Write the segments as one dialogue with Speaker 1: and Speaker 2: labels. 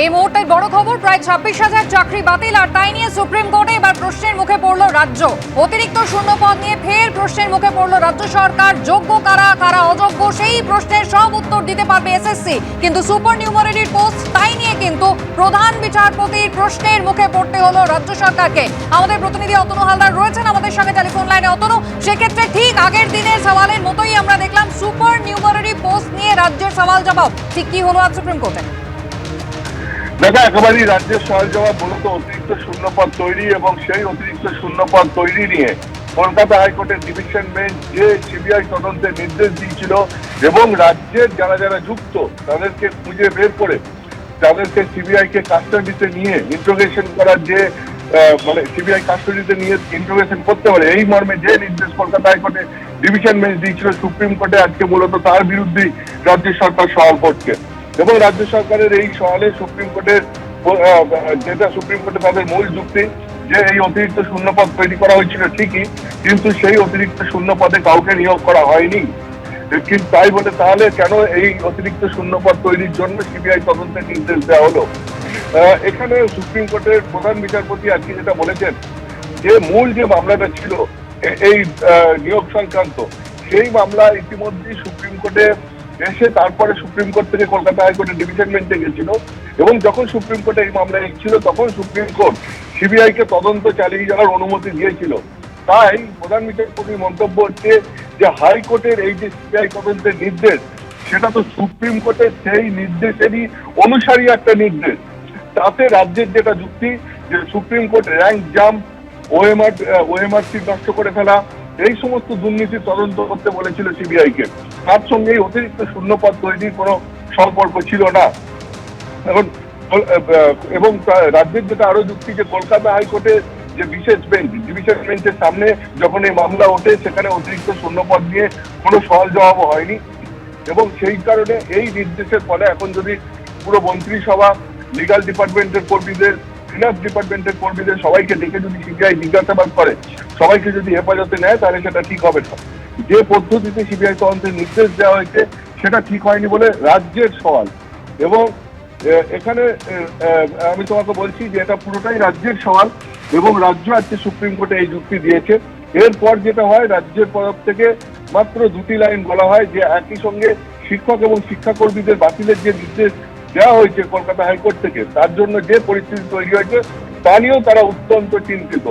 Speaker 1: এই মুহূর্তে বড় খবর, প্রায় ছাব্বিশ হাজার চাকরি বাতিল, আর তাই নিয়ে সুপ্রিম কোর্টে এবার প্রশ্নের মুখে পড়ল রাজ্য। অতিরিক্ত শূন্যপদ নিয়ে ফের প্রশ্নের মুখে পড়ল রাজ্য সরকার। যোগ্য কারা কারা অযোগ্য, সেই প্রশ্নের সব উত্তর দিতে পারবে এসএসসি কিন্তু সুপার নিউমারিটির পোস্ট, তাই নিয়ে কিন্তু প্রধান বিচারপতির প্রশ্নের মুখে পড়তে হলো রাজ্য সরকারকে। আমাদের প্রতিনিধি অতনু হালদার রয়েছেন আমাদের সঙ্গে টেলিফোন লাইনে। অতনু, সেক্ষেত্রে ঠিক আগের দিনের সওয়ালের মতোই আমরা দেখলাম সুপার নিউমারি পোস্ট নিয়ে রাজ্যের সওয়াল জবাব ঠিক কি হলো আজ সুপ্রিম কোর্টে?
Speaker 2: দেখা, একেবারেই রাজ্যের সহায় জবাব মূলত অতিরিক্ত শূন্যপদ তৈরি এবং সেই অতিরিক্ত শূন্যপদ তৈরি নিয়ে কলকাতা হাইকোর্টের ডিভিশন বেঞ্চ যে সিবিআই তদন্তের নির্দেশ দিয়েছিল এবং রাজ্যের যারা যারা যুক্ত, তাদেরকে খুঁজে বের করে, তাদেরকে সিবিআই কে কাস্টাডিতে নিয়ে ইন্ট্রোগেশন করার যে মানে সিবিআই কাস্টাডিতে নিয়ে ইন্ট্রোগেশন করতে পারে, এই মর্মে যে নির্দেশ কলকাতা হাইকোর্টে ডিভিশন বেঞ্চ দিয়েছিল, সুপ্রিম কোর্টে আজকে মূলত তার বিরুদ্ধেই রাজ্য সরকার সওয়াল করছে। এবং রাজ্য সরকারের এই সওয়ালে সুপ্রিম কোর্টের যেটা সুপ্রিম কোর্টে তাদের মূল যুক্তি, যে এই অতিরিক্ত শূন্যপদ তৈরি করা হয়েছিল ঠিকই, কিন্তু সেই অতিরিক্ত শূন্যপদে কাউকে নিয়োগ করা হয়নি। কিন্তু তাই বলে তাহলে কেন এই অতিরিক্ত শূন্যপদ তৈরির জন্য সিবিআই তদন্তের নির্দেশ দেওয়া হলো? এখানে সুপ্রিম কোর্টের প্রধান বিচারপতি আজকে যেটা বলেছেন, যে মূল যে মামলাটা ছিল এই নিয়োগ সংক্রান্ত, সেই মামলা ইতিমধ্যেই সুপ্রিম কোর্টে এসে তারপরে সুপ্রিম কোর্ট থেকে কলকাতা হাইকোর্টের ডিভিশন বেঞ্চে গেছিল এবং যখন সুপ্রিম কোর্টে এই মামলা এসেছিল, তখন সুপ্রিম কোর্ট সিবিআই কে তদন্ত চালিয়ে যাওয়ার অনুমতি দিয়েছিল। তাই প্রধান বিচারপতির মন্তব্য হচ্ছে যে, হাইকোর্টের এই যে সিবিআই তদন্তের নির্দেশ, সেটা তো সুপ্রিম কোর্টের সেই নির্দেশেরই অনুসারী একটা নির্দেশ। তাতে রাজ্যের যেটা যুক্তি, যে supreme court rank jump, OMR, ওএমআরসি নষ্ট করে ফেলা এই সমস্ত দুর্নীতি তদন্ত করতে বলেছিল সিবিআইকে। তার সঙ্গে এই অতিরিক্ত শূন্যপদ তৈরির কোনো সম্পর্ক ছিল না। এখন এবং রাজ্যের যেটা আরও যুক্তি যে কলকাতা হাইকোর্টে যে বিশেষ বেঞ্চ ডিভিশন বেঞ্চের সামনে যখন এই মামলা ওঠে, সেখানে অতিরিক্ত শূন্যপদ নিয়ে কোনো সওয়াল জবাবও হয়নি। এবং সেই কারণে এই নির্দেশের ফলে এখন যদি পুরো মন্ত্রিসভা লিগাল ডিপার্টমেন্টের কর্মীদের ফিনান্স ডিপার্টমেন্টের কর্মীদের সবাইকে ডেকে যদি সিবিআই জিজ্ঞাসাবাদ করে, সবাইকে যদি হেফাজতে নেয়, তাহলে সেটা ঠিক হবে না। যে পদ্ধতিতে সিবিআই তদন্তের নির্দেশ দেওয়া হয়েছে, সেটা ঠিক হয়নি বলে রাজ্যের সওয়াল। এবং এখানে আমি তোমাকে বলছি যে এটা পুরোটাই রাজ্যের সওয়াল এবং রাজ্য আজকে সুপ্রিম কোর্টে এই যুক্তি দিয়েছে। এরপর যেটা হয়, রাজ্যের তরফ থেকে মাত্র দুটি লাইন বলা হয় যে একই সঙ্গে শিক্ষক এবং শিক্ষাকর্মীদের বাতিলের যে নির্দেশ দেওয়া হয়েছে কলকাতা হাইকোর্ট থেকে, তার জন্য যে পরিস্থিতি তৈরি হয়েছে, তা নিয়েও তারা অত্যন্ত চিন্তিত।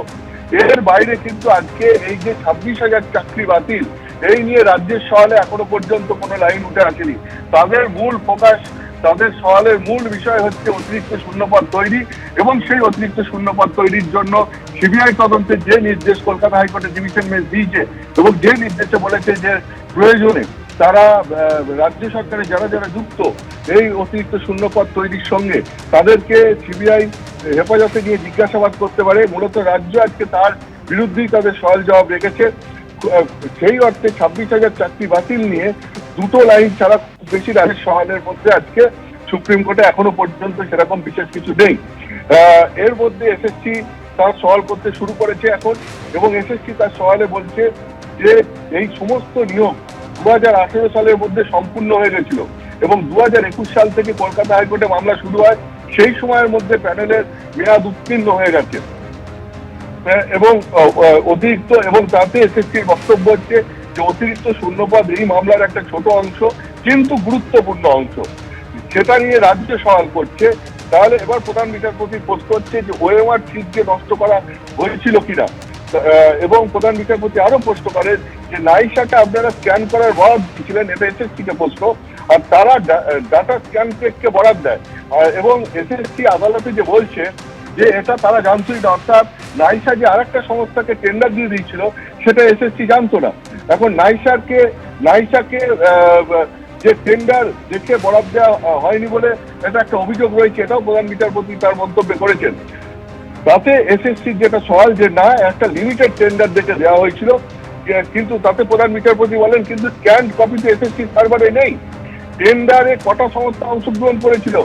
Speaker 2: এর বাইরে কিন্তু আজকে এই যে ছাব্বিশ হাজার চাকরি বাতিল, এই নিয়ে রাজ্যের সওয়ালে এখনও পর্যন্ত কোনো লাইন উঠে আসেনি। তাদের মূল প্রকাশ তাদের সওয়ালের মূল বিষয় হচ্ছে অতিরিক্ত শূন্যপদ তৈরি এবং সেই অতিরিক্ত শূন্যপদ তৈরির জন্য সিবিআই তদন্তের যে নির্দেশ কলকাতা হাইকোর্টের ডিভিশন বেঞ্চ দিয়েছে এবং যে নির্দেশে বলেছে যে প্রয়োজনে তারা রাজ্য সরকারের যারা যারা যুক্ত, এই অতিরিক্ত শূন্যপদ তৈরির সঙ্গে তাদেরকে সিবিআই হেফাজতে নিয়ে জিজ্ঞাসাবাদ করতে পারে। মূলত রাজ্য আজকে তার বিরুদ্ধেই তাদের সওয়াল জবাব রেখেছে। সেই অর্থে ছাব্বিশ হাজার চাকরি বাতিল নিয়ে দুটো লাইন ছাড়া বেশি রাজ্যের সওয়ালের মধ্যে আজকে সুপ্রিম কোর্টে এখনও পর্যন্ত সেরকম বিশেষ কিছু নেই। এর মধ্যে এসএসসি তার সওয়াল করতে শুরু করেছে এখন এবং এসএসসি তার সওয়ালে বলছে যে এই সমস্ত নিয়োগ দু হাজার আঠেরো সালের মধ্যে সম্পূর্ণ হয়ে গেছিল। এবং দু হাজার একুশ সাল থেকে কলকাতা হাইকোর্টে মামলা শুরু হয় সেই সময়ের মধ্যে প্যানেলের মেয়াদ উত্তীর্ণ হয়ে গেছে। এবং আহ, আহ, অতিরিক্ত এবং তাতে এসএসসির বক্তব্য হচ্ছে যে অতিরিক্ত শূন্যপদ এই মামলার একটা ছোট অংশ কিন্তু গুরুত্বপূর্ণ অংশ। সেটা নিয়ে রাজ্য সওয়াল করছে। তাহলে এবার প্রধান বিচারপতি প্রশ্ন হচ্ছে যে ওএমআর সিটকে নষ্ট করা হয়েছিল কিনা? এবং প্রধান বিচারপতি আরও প্রশ্ন করেন যে নাইশাকে আপনারা স্ক্যান করার বরাদ দিয়েছিলেন এটা এসএসসি কে প্রশ্ন আর তারা ডাটা স্ক্যান টেককে বরাদ দেয়। এবং এসএসসি আদালতে যে বলছে যে এটা তারা জানতোই না অর্থাৎ নাইসা যে আরেকটা সংস্থাকে টেন্ডার দিয়ে দিয়েছিল সেটা এসএসসি জানতো না। এখন নাইসাকে আহ, যে টেন্ডার দেখে বরাদ দেওয়া হয়নি বলে এটা একটা অভিযোগ রয়েছে এটাও প্রধান বিচারপতি তার মন্তব্যে করেছেন। তাতে এসএসসির যেটা সওয়াল যে না, একটা লিমিটেড টেন্ডার দেখে দেওয়া হয়েছিল কিন্তু তাতে প্রধান বিচারপতি বলেন, কিন্তু স্ক্যান্ড কপি তো এসএসসি সার্ভারে নেই। টেন্ডারে কটা সংস্থা অংশগ্রহণ করেছিল,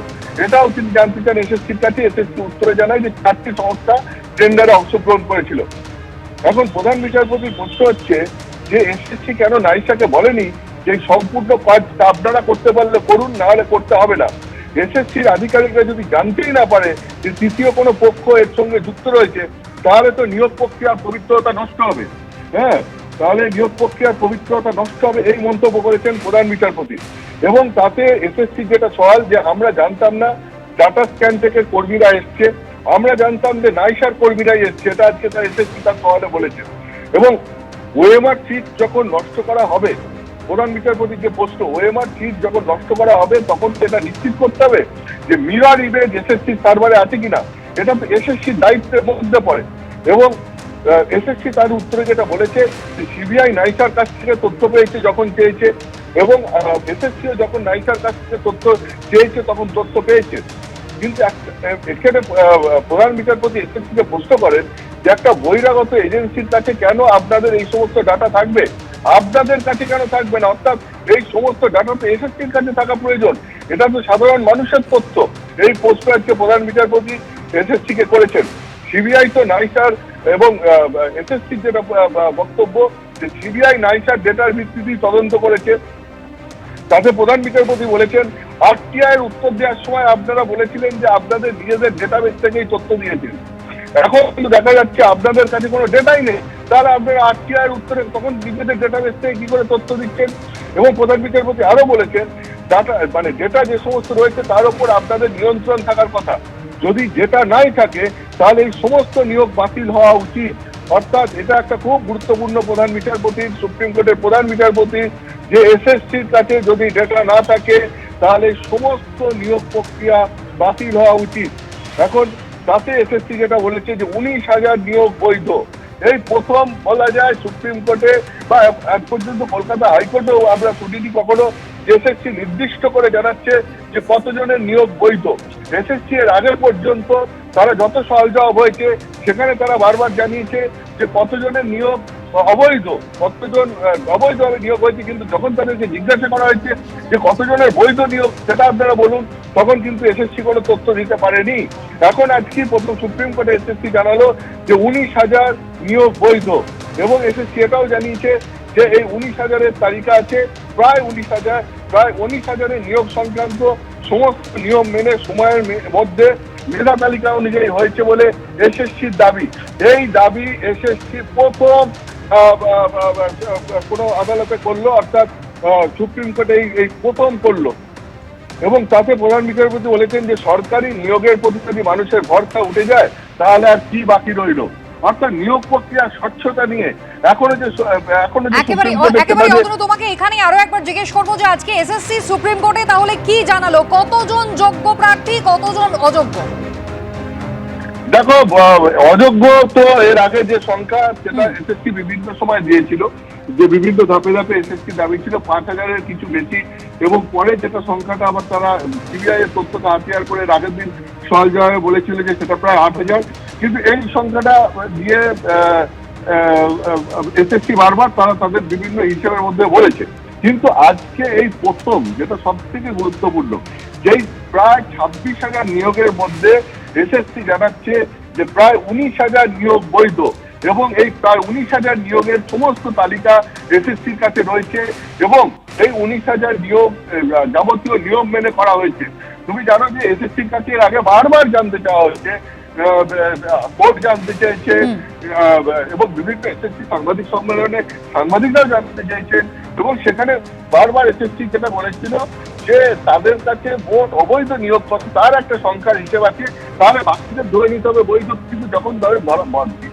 Speaker 2: এটাও তিনি জানতে চান এসএসসির কাছে। এসএসসি উত্তরে জানায় যে চারটি সংস্থা টেন্ডারে অংশগ্রহণ করেছিল। এখন প্রধান বিচারপতির প্রশ্ন হচ্ছে যে এসএসসি কেন নাইসাকে বলেনি যে সম্পূর্ণ কাজ আপনারা করতে পারলে করুন, না হলে করতে হবে না? এসএসসির আধিকারিকরা যদি জানতেই না পারে যে তৃতীয় কোনো পক্ষ এর সঙ্গে যুক্ত রয়েছে, তাহলে তো নিয়োগ প্রক্রিয়ার পবিত্রতা নষ্ট হবে। হ্যাঁ তাহলে নিয়োগ প্রক্রিয়ার পবিত্রতা নষ্ট হবে এই মন্তব্য করেছেন প্রধান বিচারপতি। এবং তাতে এসএসসি যেটা সওয়াল যে আমরা জানতাম না, ডাটা স্ক্যান থেকে কর্মীরা এসছে। আমরা জানতাম যে নাইসার কর্মীরাই এসছে, এটা আজকে তার এসএসসি তার সওয়ালে বলেছে। এবং ওএমআর সিট যখন নষ্ট করা হবে প্রধান বিচারপতির যে প্রশ্ন, ওএমআর সিট যখন নষ্ট করা হবে, তখন সেটা নিশ্চিত করতে হবে যে মিরার ইমেজ এসএসসি সার্ভারে আছে কিনা? এটা তো এসএসসির দায়িত্বের মধ্যে পড়ে। এবং এসএসসি তার উত্তরে যেটা বলেছে, যে সিবিআই নাইসার কাছ থেকে তথ্য পেয়েছে যখন চেয়েছে, এবং এসএসসিও যখন নাইসার কাছ থেকে তথ্য চেয়েছে তখন তথ্য পেয়েছে। কিন্তু এখানে প্রধান বিচারপতি এসএসসিকে প্রশ্ন করেন যে একটা বহিরাগত এজেন্সির কাছে কেন আপনাদের এই সমস্ত ডাটা থাকবে? আপনাদের কাছে কেন থাকবে না? অর্থাৎ এই সমস্ত ডাটা তো এসএসসির কাছে থাকা প্রয়োজন। এটা তো সাধারণ মানুষের তথ্য। এই প্রশ্ন আজকে প্রধান বিচারপতি এসএসসি কে করেছেন সিবিআই তো নাইসার এবং এসএসসির যেটা বক্তব্য, যে সিবিআই নাইসার ডেটার ভিত্তিতেই তদন্ত করেছে। তাতে প্রধান বিচারপতি বলেছেন আরটিআই এর উত্তর দেওয়ার সময় আপনারা বলেছিলেন যে আপনাদের নিজেদের ডেটাবেস থেকেই তথ্য দিয়েছেন। এখন কিন্তু দেখা যাচ্ছে আপনাদের কাছে কোনো ডেটাই নেই। তাহলে আপনারা আরটিআই উত্তরে তখন নিজেদের ডেটাবেস থেকে কি করে তথ্য দিচ্ছেন এবং প্রধান বিচারপতি আরও বলেছেন ডাটা মানে ডেটা যে সমস্ত রয়েছে তার উপর আপনাদের নিয়ন্ত্রণ থাকার কথা। যদি যেটা নাই থাকে, তাহলে এই সমস্ত নিয়োগ বাতিল হওয়া উচিত। অর্থাৎ এটা একটা খুব গুরুত্বপূর্ণ প্রধান বিচারপতির সুপ্রিম কোর্টের প্রধান বিচারপতির যে এসএসসির কাছে যদি ডেটা না থাকে, তাহলে সমস্ত নিয়োগ প্রক্রিয়া বাতিল হওয়া উচিত। এখন তাতে এসএসসি যেটা বলেছে যে উনিশ হাজার নিয়োগ বৈধ। এই প্রথম বলা যায় সুপ্রিম কোর্টে বা আজ পর্যন্ত কলকাতা হাইকোর্টেও আমরা শুনিনি কখনো। এসএসসি নির্দিষ্ট করে জানাচ্ছে যে কতজনের নিয়োগ বৈধ। এসএসসি এর আগে পর্যন্ত তারা যত সহজ হয়েছে, সেখানে তারা বারবার জানিয়েছে যে কতজনের নিয়োগ অবৈধ, কতজন অবৈধভাবে নিয়োগ হয়েছে, কিন্তু যখন তাদেরকে জিজ্ঞাসা করা হয়েছে যে কতজনের বৈধ নিয়োগ, সেটা আপনারা বলুন। তখন কিন্তু এসএসসি কোনো তথ্য দিতে পারেনি। এখন আজকে প্রথম সুপ্রিম কোর্টে এসএসসি জানালো যে উনিশ হাজার নিয়োগ বৈধ। এবং এসএসসি এটাও জানিয়েছে যে এই উনিশ হাজারের তালিকা আছে, প্রায় উনিশ হাজার, প্রায় উনিশ হাজারের নিয়োগ সংক্রান্ত সমস্ত নিয়ম মেনে সময়ের মধ্যে মেধা তালিকা অনুযায়ী হয়েছে বলে এসএসসির দাবি। এই দাবি এসএসসি প্রথম কোনো আদালতে করল, অর্থাৎ সুপ্রিম কোর্টে এই প্রথম করল। এবং তাতে প্রধান বিচারপতি বলেছেন যে সরকারি নিয়োগের প্রতি যদি মানুষের ভরসা উঠে যায় তাহলে আর কি বাকি রইল? অর্থাৎ নিয়োগ প্রক্রিয়া স্বচ্ছতা নিয়ে এখনও যে এখনও যে
Speaker 1: একেবারে একেবারে অতনু তোমাকে এখানে আরও একবার জিজ্ঞেস করব যে আজকে এসএসসি সুপ্রিম কোর্টে তাহলে কি জানালো? কতজন যোগ্য প্রার্থী কতজন অযোগ্য?
Speaker 2: দেখো অযোগ্য তো এর আগে যে সংখ্যা সেটা এসএসসি বিভিন্ন সময় দিয়েছিল। যে বিভিন্ন ধাপে ধাপে এসএসসি দাবি ছিল পাঁচ হাজারের কিছু বেশি, এবং পরে যেটা সংখ্যাটা আবার তারা সিবিআই এর তথ্যটা হাতিয়ার করে আগের দিন সহজ বলেছিল যে সেটা প্রায় আট হাজার। কিন্তু এই সংখ্যাটা দিয়ে এসএসসি বারবার তারা তাদের বিভিন্ন হিসেবের মধ্যে বলেছে। কিন্তু আজকে এই প্রথম যেটা সব থেকে গুরুত্বপূর্ণ, যেই প্রায় ছাব্বিশ হাজার নিয়োগের মধ্যে এসএসসি জানাচ্ছে যে প্রায় উনিশ হাজার নিয়োগ বৈধ। এবং এই প্রায় উনিশ হাজার নিয়োগের সমস্ত তালিকা এসএসসির কাছে রয়েছে এবং এই উনিশ হাজার নিয়োগ যাবতীয় নিয়ম মেনে করা হয়েছে। তুমি জানো যে এসএসসির কাছে এর আগে বারবার জানতে চাওয়া হয়েছে কোর্ট জানতে চাইছে এবং বিভিন্ন এসএসসি সাংবাদিক সম্মেলনে সাংবাদিকরাও জানতে চাইছেন। এবং সেখানে বারবার এসএসসি যেটা বলেছিল যে তাদের কাছে মোট অবৈধ নিয়োগ তার একটা সংখ্যার হিসেব আছে, তাহলে বাকিদের ধরে নিতে হবে বৈধ। কিন্তু যখন ধরে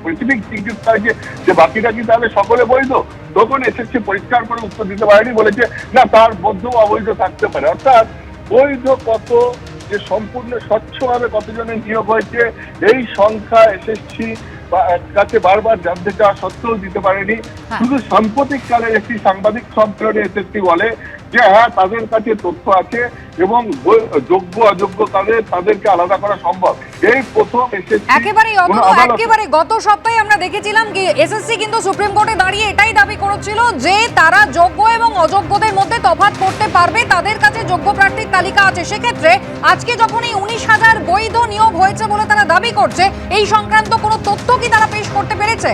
Speaker 2: পৃথিবী জিজ্ঞেস যে যে বাকিটা কি তাহলে সকলে বৈধ? তখন এসএসসি পরিষ্কার করে উত্তর দিতে পারেনি, বলেছে, না, তার মধ্যেও অবৈধ থাকতে পারে। অর্থাৎ বৈধ কত, যে সম্পূর্ণ স্বচ্ছভাবে কতজনের নিয়োগ হয়েছে, এই সংখ্যা এসএসসি কাছে বারবার জানতে চাওয়া সত্ত্বেও দিতে পারেনি
Speaker 1: হ্যাঁ।
Speaker 2: শুধু সাম্প্রতিক কালের একটি সাংবাদিক সম্মেলনে এসএসসি বলে যে হ্যাঁ তাদের কাছে তথ্য আছে এবং যোগ্য অযোগ্য তাদের তাদেরকে আলাদা করা সম্ভব। এই প্রথম
Speaker 1: একেবারেই একেবারে গত সপ্তাহে আমরা দেখেছিলাম কি এসএসসি কিন্তু সুপ্রিম কোর্টে দাঁড়িয়ে এটাই দাবি করেছিল যে তারা যোগ্য এবং অযোগ্যদের মধ্যে তফাৎ করতে পারবে তাদের কাছে যোগ্য প্রার্থীর তালিকা আছে। সেক্ষেত্রে আজকে যখন এই উনিশ হাজার বৈধ নিয়োগ হয়েছে বলে তারা দাবি করছে এই সংক্রান্ত কোনো তথ্য কি তারা পেশ করতে পেরেছে?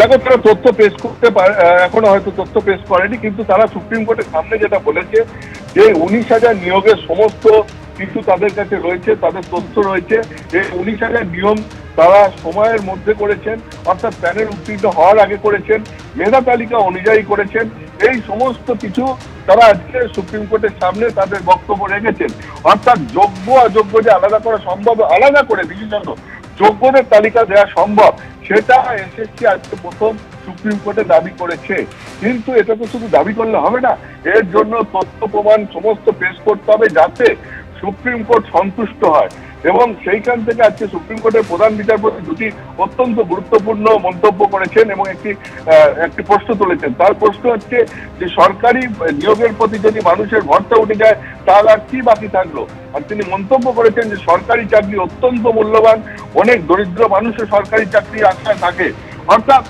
Speaker 2: দেখো, তারা তথ্য পেশ করতে পারে এখনও হয়তো তথ্য পেশ করেনি, কিন্তু তারা সুপ্রিম কোর্টের সামনে যেটা বলেছে যে উনিশ হাজার নিয়োগের সমস্ত কিছু তাদের কাছে রয়েছে, তাদের তথ্য রয়েছে এই উনিশ হাজার নিয়ম তারা সময়ের মধ্যে করেছেন, অর্থাৎ প্যানেল উত্তীর্ণ হওয়ার আগে করেছেন, মেধা তালিকা অনুযায়ী করেছেন, এই সমস্ত কিছু তারা আজকে সুপ্রিম কোর্টের সামনে তাদের বক্তব্য রেখেছেন। অর্থাৎ যোগ্য, অযোগ্য যে আলাদা করা সম্ভব, আলাদা করে বিশেষত যোগ্যদের তালিকা দেওয়া সম্ভব, সেটা এসএসসি আজকে প্রথম সুপ্রিম কোর্টে দাবি করেছে। কিন্তু এটা তো শুধু দাবি করলে হবে না, এর জন্য তথ্য প্রমাণ সমস্ত পেশ করতে হবে যাতে সুপ্রিম কোর্ট সন্তুষ্ট হয়। এবং সেইখান থেকে আজকে সুপ্রিম কোর্টের প্রধান বিচারপতি দুটি অত্যন্ত গুরুত্বপূর্ণ মন্তব্য করেছেন এবং একটি একটি প্রশ্ন তুলেছেন। তার প্রশ্ন হচ্ছে যে সরকারি নিয়োগের প্রতি যদি মানুষের ভরসা উঠে যায় তাহলে আর কি বাকি থাকল? আর তিনি মন্তব্য করেছেন যে সরকারি চাকরি অত্যন্ত মূল্যবান, অনেক দরিদ্র মানুষের সরকারি চাকরি আশায় থাকে। অর্থাৎ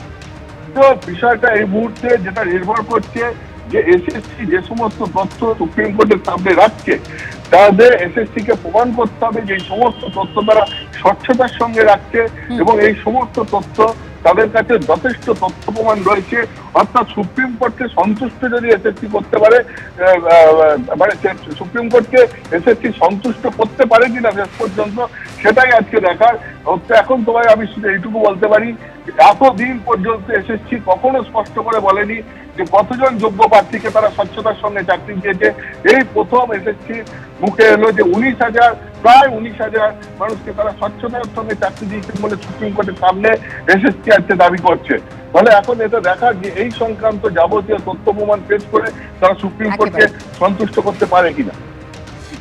Speaker 2: বিষয়টা এই মুহূর্তে যেটা নির্ভর করছে যে এসএসসি যে সমস্ত তথ্য সুপ্রিম কোর্টের সামনে রাখছে তাদের এসএসসি কে প্রমাণ করতে হবে যে সমস্ত তথ্য তারা স্বচ্ছতার সঙ্গে রাখছে এবং এই সমস্ত তথ্য তাদের কাছে যথেষ্ট তথ্য প্রমাণ রয়েছে। অর্থাৎ সুপ্রিম কোর্টকে সন্তুষ্ট যদি এসএসসি করতে পারে মানে সুপ্রিম কোর্টকে এসএসসি সন্তুষ্ট করতে পারে কিনা শেষ পর্যন্ত সেটাই আজকে দেখার। এখন তোমায় আমি শুধু এইটুকু বলতে পারি এতদিন পর্যন্ত এসএসসি কখনো স্পষ্ট করে বলেনি যে কতজন যোগ্য প্রার্থীকে তারা স্বচ্ছতার সঙ্গে চাকরি দিয়েছে? এই প্রথম এসএসসি মুখে এলো যে উনিশ হাজার প্রায় উনিশ হাজার মানুষকে তারা স্বচ্ছতার সঙ্গে চাকরি দিয়েছেন বলে সুপ্রিম কোর্টের সামনে এসএসসি আজকে দাবি করছে। ফলে এখন এটা দেখা যে এই সংক্রান্ত যাবতীয় তথ্য প্রমাণ পেশ করে তারা সুপ্রিম কোর্টকে সন্তুষ্ট করতে পারে কিনা।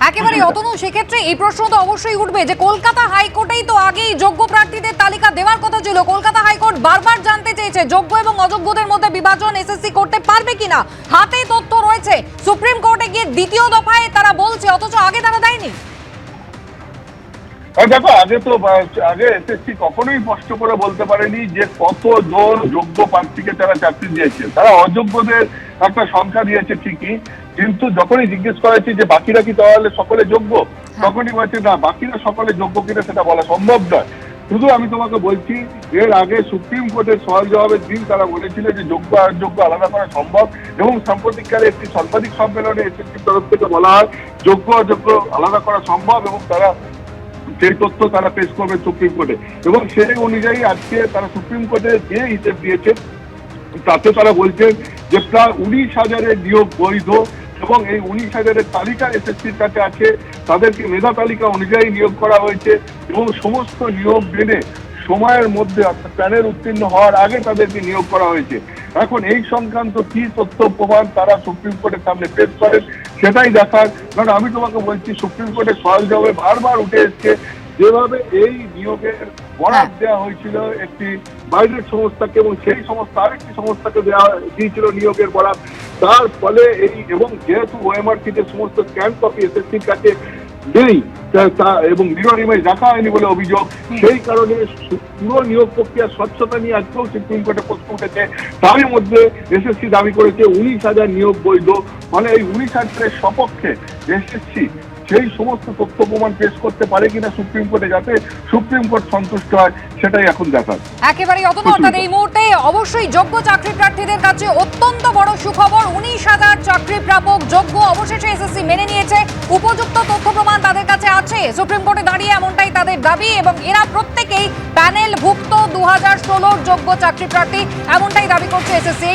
Speaker 1: একেবারে অতনু সেক্ষেত্রে এই প্রশ্ন তো অবশ্যই উঠবে যে কলকাতা হাইকোর্টেই তো আগেই যোগ্য প্রার্থীদের তালিকা দেওয়ার কথা ছিল। কলকাতা হাইকোর্ট বারবার চেয়েছে যোগ্য এবং অযোগ্যদের মধ্যে বিভাজন এসএসসি করতে পারবে কিনা? হাতে তথ্য রয়েছে। সুপ্রিম কোর্টে গিয়ে দ্বিতীয় দফায় তারা বলছে অথচ আগে তারা দেয়নি।
Speaker 2: দেখো আগে তো আগে এসএসসি কখনোই স্পষ্ট করে বলতে পারেনি যে কতজন যোগ্য প্রার্থীকে তারা চাকরি দিয়েছে। তারা অযোগ্যদের একটা সংখ্যা দিয়েছে ঠিকই কিন্তু যখনই জিজ্ঞেস করা হয়েছে যে বাকিরা কি তাহলে সকলে যোগ্য? তখনই বলছে না বাকিরা সকলে যোগ্য কিনা সেটা বলা সম্ভব নয়। শুধু আমি তোমাকে বলছি, এর আগে সুপ্রিম কোর্টের সওয়াল জবাবের দিন তারা বলেছিল যে যোগ্য যোগ্য আলাদা করা সম্ভব এবং সাম্প্রতিককালে একটি সাংবাদিক সম্মেলনে এসএসসির তরফ থেকে বলা হয়, যোগ্য অযোগ্য আলাদা করা সম্ভব এবং তারা সেই তথ্য তারা পেশ করবে সুপ্রিম কোর্টে। এবং সেই অনুযায়ী আজকে তারা সুপ্রিম কোর্টে যে হিসেব দিয়েছে তাতে তারা বলছেন যে প্রায় উনিশ হাজারের নিয়োগ বৈধ। এবং এই উনিশ হাজারের তালিকা এসএসসির কাছে আছে। তাদেরকে মেধা তালিকা অনুযায়ী নিয়োগ করা হয়েছে এবং সমস্ত নিয়োগ মেনে সময়ের মধ্যে অর্থাৎ প্যানেল উত্তীর্ণ হওয়ার আগে তাদেরকে নিয়োগ করা হয়েছে। এখন এই সংক্রান্ত কি তথ্য প্রমাণ তারা সুপ্রিম কোর্টের সামনে পেশ করেন, সেটাই দেখার। কারণ আমি তোমাকে বলছি, সুপ্রিম কোর্টের সওয়াল জবাবে বারবার উঠে এসছে, যেভাবে এই নিয়োগের বরাদ দেওয়া হয়েছিল একটি বাইরের সংস্থাকে এবং সেই সংস্থা আরেকটি সংস্থাকে দেওয়া দিয়েছিল নিয়োগের বরাদ তার ফলে এই এবং যেহেতু ওএমআরসি যে সমস্ত স্ক্যান কপি এসএসসির কাছে নেই এবং মিরর ইমেজ রাখা হয়নি বলে অভিযোগ সেই কারণে পুরো নিয়োগ প্রক্রিয়া স্বচ্ছতা নিয়ে আজকেও সুপ্রিম কোর্টে প্রশ্ন উঠেছে। তারই মধ্যে এসএসসি দাবি করেছে উনিশ হাজার নিয়োগ বৈধ। মানে এই উনিশ হাজারের সপক্ষে এসএসসি সেই সমস্ত তথ্য প্রমাণ পেশ করতে পারে কিনা সুপ্রিম কোর্টে যাতে সুপ্রিম কোর্ট সন্তুষ্ট হয় সেটাই এখন দেখার।
Speaker 1: একেবারে অতনু অর্থাৎ এই মুহূর্তে অবশ্যই যোগ্য চাকরি প্রার্থীদের কাছে অত্যন্ত বড় সুখবর। উনিশ হাজার চাকরি প্রাপক যোগ্য অবশেষে এসএসসি মেনে নিয়েছে। উপযুক্ত তথ্য প্রমাণ তাদের কাছে আছে। সুপ্রিম কোর্টে দাঁড়িয়ে এমনটাই তাদের দাবি এবং এরা প্রত্যেকেই প্যানেল ভুক্ত দু হাজার ষোলোর যোগ্য চাকরি প্রার্থী এমনটাই দাবি করছে এসএসসি।